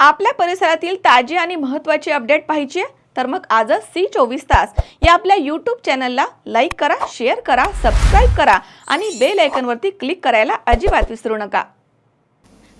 आपल्या परिसरातील ताजी आणि महत्त्वाची अपडेट पाहिजे तर मग आजच सी चोवीस तास या आपल्या यूट्यूब चॅनलला लाईक करा शेअर करा सबस्क्राईब करा आणि बेल आयकनवरती क्लिक करायला अजिबात विसरू नका.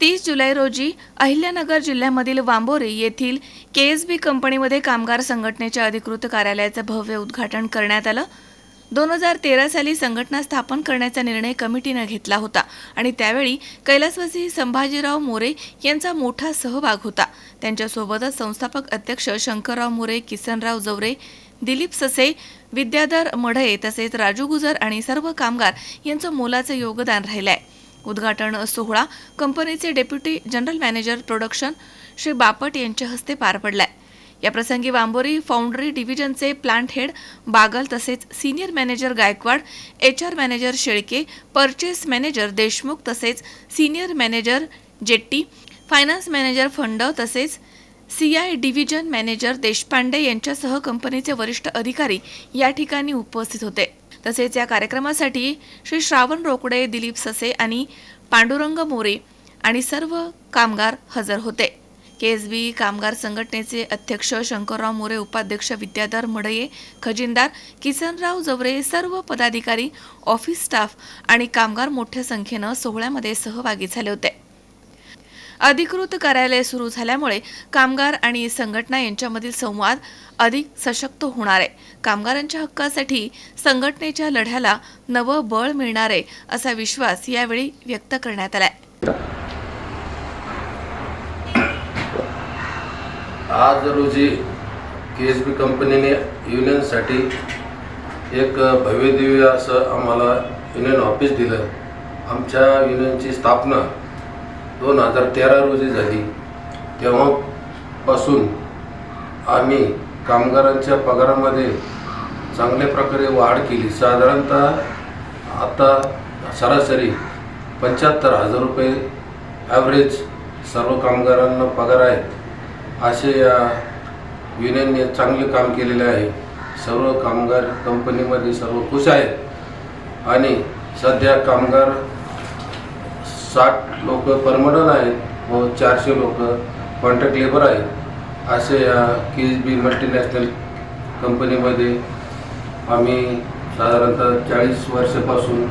तीस जुलै रोजी अहिल्यानगर जिल्ह्यामधील वांबोरी येथील के एस बी कंपनीमध्ये कामगार संघटनेच्या अधिकृत कार्यालयाचं भव्य उद्घाटन करण्यात आलं. दोन हजार तेरा साली संघटना स्थापन करण्याचा निर्णय कमिटीनं घेतला होता आणि त्यावेळी कैलासवासी संभाजीराव मोरे यांचा मोठा सहभाग होता. त्यांच्यासोबतच संस्थापक अध्यक्ष शंकरराव मोरे किसनराव जवरे दिलीप ससे विद्याधर मढे तसेच राजू गुजर आणि सर्व कामगार यांचं मोलाचं योगदान राहिलं आहे उद्घाटन सोहळा कंपनीचे deputy general manager production Shri Bapat यांच्या हस्ते पार पडलाय. याप्रसंगी वांबोरी फाउंड्री डिव्हिजनचे प्लांट हेड बागल तसेच senior manager Gaikwad H R manager Shelke purchase manager Deshmukh तसेच senior manager Jetti finance manager fund तसेच C I division manager Deshpande यांच्यासह कंपनीचे वरिष्ठ अधिकारी या ठिकाणी उपस्थित होते. तसेच या कार्यक्रमासाठी श्री श्रावण रोकडे दिलीप ससे आणि पांडुरंग मोरे आणि सर्व कामगार हजर होते. केएसबी कामगार संघटनेचे अध्यक्ष शंकरराव मोरे उपाध्यक्ष विद्याधर मडये खजिनदार किसनराव जवरे सर्व पदाधिकारी ऑफिस स्टाफ आणि कामगार मोठ्या संख्येनं सोहळ्यामध्ये सहभागी झाले होते. अधिकृत कार्यालय सुरू झाल्यामुळे कामगार आणि संघटना यांच्यामधील संवाद अधिक सशक्त होणार आहे. कामगारांच्या हक्कासाठी संघटनेच्या लढ्याला नवं बळ मिळणार आहे असा विश्वास यावेळी व्यक्त करण्यात आला आज रोजी के एस बी कंपनीने युनियनसाठी एक भव्यदिव्य असं आम्हाला युनियन ऑफिस दिलं. आमच्या युनियनची स्थापना दोन हजार तेरा रोजी झाली. तेव्हापासून आम्ही कामगारांच्या पगारामध्ये चांगल्या प्रकारे वाढ केली. साधारणतः आता सरासरी पंच्याहत्तर हजार रुपये ॲव्हरेज सर्व कामगारांना पगार आहेत. असे या युनियनने चांगले काम केलेले आहे. सर्व कामगार कंपनीमध्ये सर्व खुश आहेत. आणि सध्या कामगार साठ लोक परमनंट आहेत व चारशे लोक कॉन्ट्रॅक्ट लेबर आहेत. असे या के बी मल्टीनॅशनल कंपनीमध्ये आम्ही साधारणतः चाळीस वर्षापासून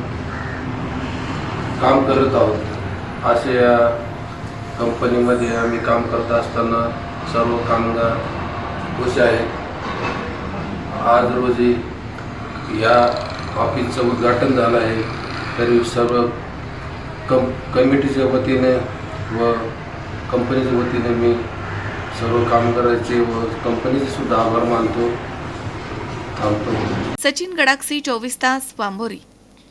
काम करत आहोत. असे या कंपनीमध्ये आम्ही काम करत असताना सर्व कामगार खुश आहेत. आज रोजी या ऑफिसचं उद्घाटन झालं आहे. तरी सर्व कम कमिटीच्या वतीने व कंपनीच्या वतीने मी सर्व कामगारांचे व कंपनीचे सुद्धा आभार मानतो. थांबतो. सचिन गडाक्षी चोवीस तास बांबोरी